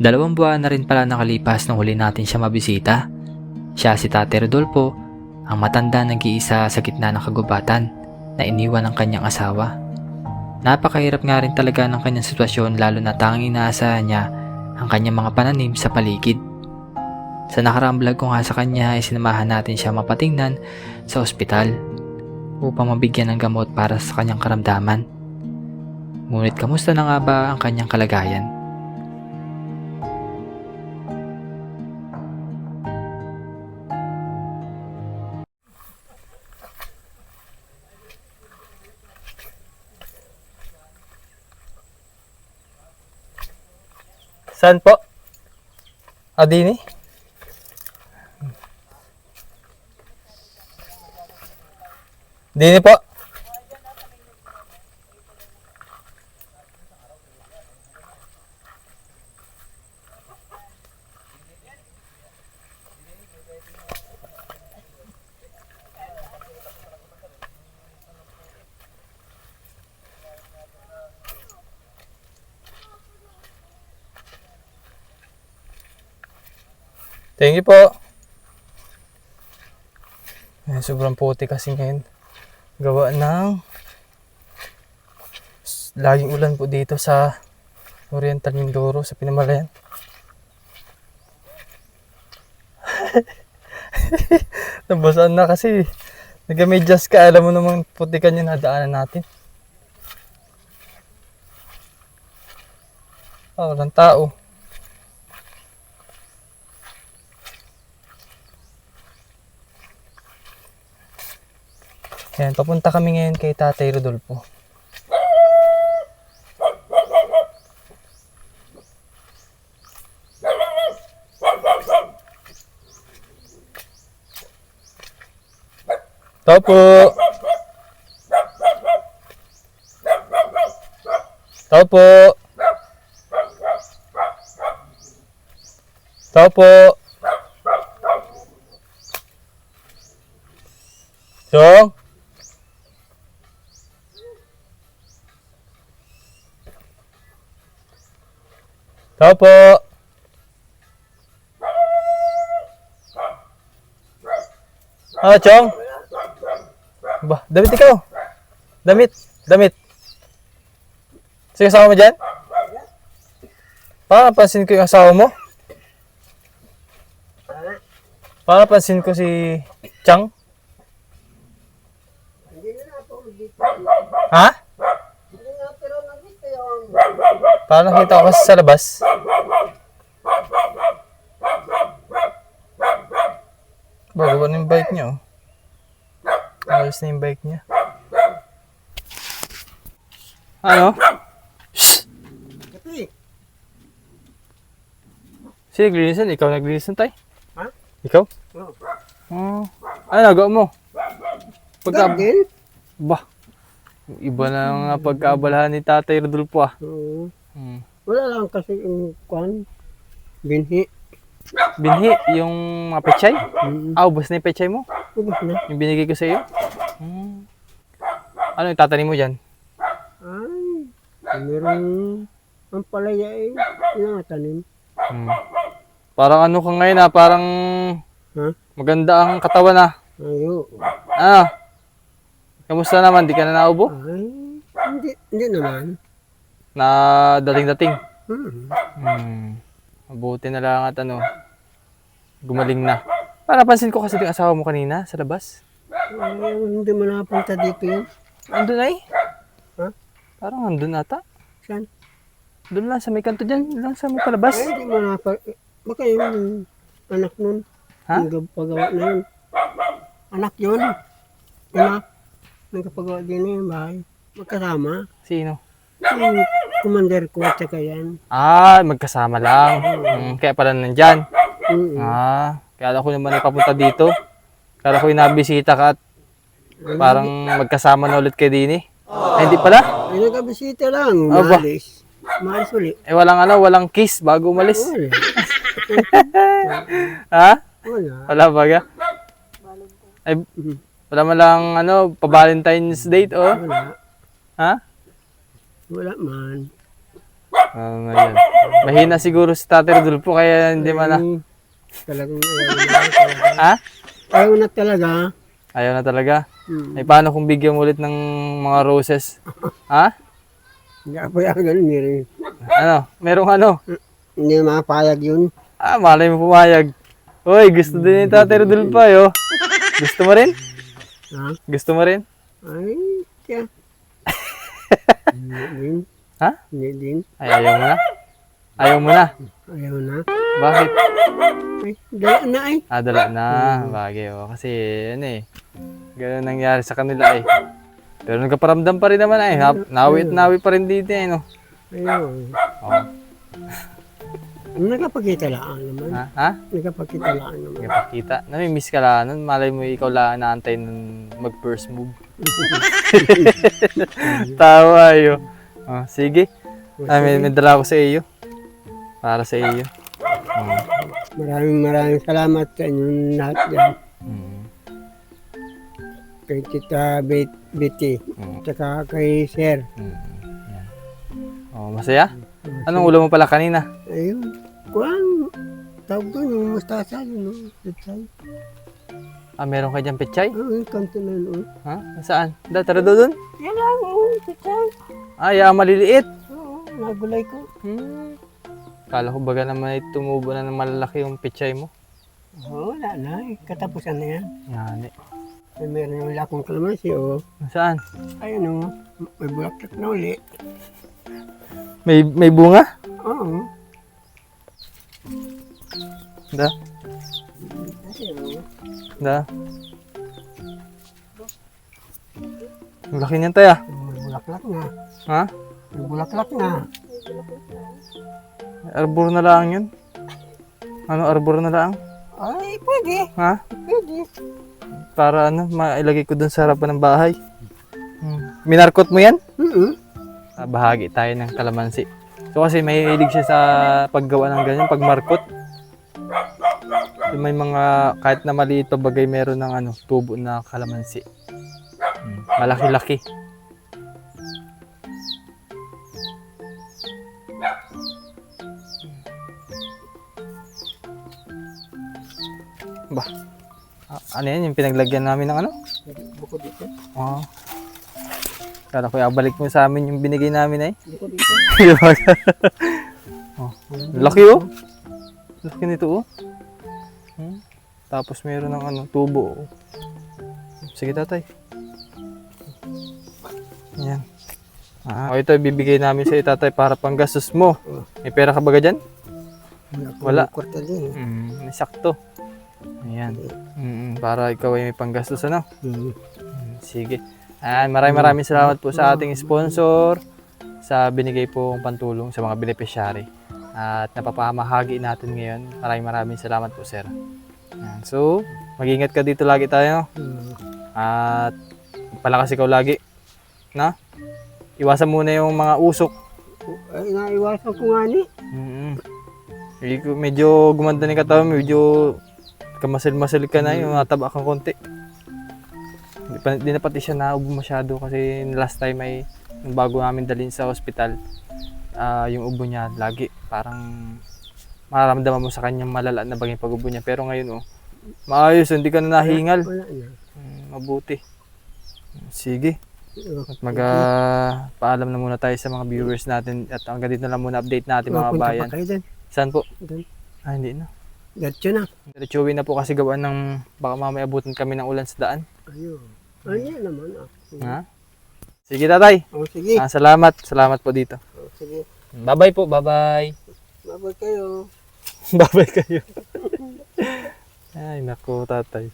Dalawang buwan na rin pala nakalipas nung huli natin siya mabisita. Siya si Tate Rodolfo, ang matanda nag-iisa sa gitna ng kagubatan na iniwan ng kanyang asawa. Napakahirap nga rin talaga ng kanyang sitwasyon lalo na tanging inaasahan niya ang kanyang mga pananim sa paligid. Sa nakaraang vlog ko nga sa kanya ay sinamahan natin siya mapatingnan sa ospital upang mabigyan ng gamot para sa kanyang karamdaman. Ngunit kamusta na nga ba ang kanyang kalagayan? Saan po? Adini? Dini po? Thank you po. Ayan, sobrang puti kasi ngayon. Gawa ng laging ulan po dito sa Oriental Mindoro sa Pinamalayan. Nabasaan na kasi nagamedyas ka. Alam mo namang putikan yung nadaanan natin. Ah, walang tao. Yan, papunta kami ngayon kay Tatay Rodolfo. Tao po. Tao po. Tao po. Chong. Tao po. Ah, Chong. Ba, damit ikaw. Damit, damit. Sige, kasama mo dyan? Para napansin ko yung asawa mo. Para napansin ko si Chang. Ha? Para nakita ko kasi sa labas. Bago na yung bike niya, oh. Ayos na yung bike niya. Ano? Shh! Sino naglilisan? Ikaw naglilisan, tay? Ha? Ikaw? Oo. Oh. Ano nagawa mo? Pagka... Gagil? Bah. Iba na nga pagkaabalahan ni Tatay Rodolfo ah. Oo. Hmm. Wala lang kasi yung kwan. Binhi. Binhi, yung mga pechay? Mm. Ah, ubos na yung pechay mo? Ubus na. Yung binigay ko sa iyo? Hmm. Ano yung tatanim mo dyan? Ay. Meron ang palaya eh. Inatanim. Hmm. Parang ano ka ngayon ah, parang Ha? maganda ang katawan ah. Ayo. Ah. Kamusta naman? Di ka na naubo? Ay. Hindi, hindi naman. Na dating-dating? Hmm. Hmm. Mabuti na lang at ano, gumaling na. Para pansin ko kasi yung asawa mo kanina sa labas. Ay, hindi mo napunta dito yun. Andun ay? Ha? Parang andun ata. Saan? Doon lang sa may kanto dyan. Lang sa may palabas. Ay, hindi mo napa... Baka yung anak nun. Ha? Nagpagawa na yun. Anak yun. Anak. Nagpagawa din na yun bahay. Magkasama. Sino? Yung commander ko at saka yan. Ah, magkasama lang. Hmm, kaya pala nandyan. Mm-mm. Ah, kaya ako naman ipapunta dito. Kaya ko inabisita ka at parang magkasama na ulit kayo din eh. Ay, hindi pala. Ay, nagkabisita lang. Aba. Maalis. Maalis ulit. Eh, walang ano, walang kiss bago umalis. Wala. Ha? Wala. Wala baga? Ay, wala man lang ano, pa-Valentine's date oh. Wala. Ha? Wala man. Ah, ngayon. Mahina siguro si Tatay Rodolfo kaya hindi man na. Talagang ayaw na talaga. Ha? Ayaw na talaga. Ayaw na talaga. Hmm. Ay paano kung bigyan mo ulit ng mga roses? Ha? Hindi ako hindi rin. Ano? Merong ano? Hindi mapayag yun. Ah, malay mo pumayag. Uy, gusto din ni Tatay Rodolfo yo. Gusto mo rin? Ha? Gusto mo rin? Ay, tiya. Hindi din. Ha? Hindi din. Ay, ayaw mo na? Ayaw mo na? Ayaw na. Bakit? Ay, dala na ay. Ah, dala na. Bagay, oh. Kasi, ano eh. Ganun nangyari sa kanila eh. Pero nagkaparamdam pa rin naman eh. Na- Nawi at nawi pa rin dito eh, no? Ayun. Oh. Nagkapagkita lang naman. Ha? Ha? Nagkapagkita lang naman. Nagpakita. Namimiss ka lang nun. Malay mo ikaw lang naantay nun mag-first move. Tawa yo. Oh, sige. Ah, may, may dala ko sa iyo. Para sa iyo. Oh. Maraming maraming salamat sa inyong lahat dyan. Mm. Kay Tita Bet Betty. Mm. Tsaka kay Sir. Mm. Yan. Oh, masaya? Anong ulam mo pala kanina? Ayun. Kuang. Tawag doon yung mustasa yun. No? Ah, meron ka dyan pechay? Ah, yung kanto na yun. oh. Ha? Saan? Da, tara doon? Yan lang. Oh, pitsay. Ay, ah, maliliit. Oo, nagulay ko. Hmm. Kala ko baga naman ay tumubo na ng malalaki yung pechay mo. Oo, wala na. Katapusan na yan. Yan eh. May meron yung lakong kalamansi. Oh. Saan? Ayun o. May bulaklak na uli. May, may bunga? Oo. Da? Da? Ang laki niyan tayo ah. Bulaklak na. Ha? Bulaklak na. Arbor na lang yun. Ano, arbor na lang? Ay, pwede. Ha? Pwede. Para ano, mailagay ko dun sa harapan ng bahay. Hmm. Minarkot mo yan? Mm-hmm. Ah, bahagi tayo ng kalamansi. So kasi may hilig siya sa paggawa ng ganyan, pagmarkot. Yung May mga, kahit na maliit pa bagay, meron ng ano, tubo na kalamansi. Hmm, Malaki-laki. Ba, ah, ano yan, yung pinaglagyan namin ng ano? Buko dito. Oo. Kala ko ibalik mo sa amin yung binigay namin ay. Buko dito. oh. Laki oh. Laki nito oh. Hmm? Tapos meron ng ano, tubo. oh. Sige tatay. Yan. Ah, o ito ibibigay namin sa tatay para panggastos mo. May pera ka ba dyan? Wala. Kwarta din. Mm, sakto. Ayan. Mm, para ikaw ay may panggastos ano? Mm. Sige. And maraming maraming salamat po sa ating sponsor sa binigay pong pantulong sa mga beneficiary. At napapamahagi natin ngayon. Maraming maraming salamat po, sir. Ayan. So, mag-ingat ka dito lagi tayo. Mm. At palakas ikaw lagi. Na? Iwasan muna yung mga usok. Ay, naiwasan ko nga ni. Mm Medyo- Medyo gumanda yung katawan, medyo kamasil-masil ka na, yung nataba kang konti. Di, pa, di na pati siya naubo masyado kasi last time ay nung bago namin dalhin sa hospital, ah, yung ubo niya lagi parang mararamdaman mo sa kanya malala na bagay pag-ubo niya. Pero ngayon oh, maayos, hindi ka na nahingal. Wala na. Mm, mabuti. Sige. At mag ah, paalam na muna tayo sa mga viewers natin at hanggang dito na lang muna update natin mga Mapunta bayan. pa kayo dun. Saan po? Ah, hindi na. Diretso na. Diretsuwi na po kasi gawaan ng baka mamaya abutin kami ng ulan sa daan. Ayun. Ayun naman ah. Ha? Sige tatay. Oh, sige. Ah, salamat. Salamat po dito. Oh, sige. Bye-bye po. Bye-bye. Babay kayo. Bye-bye kayo. Ay, nako tatay.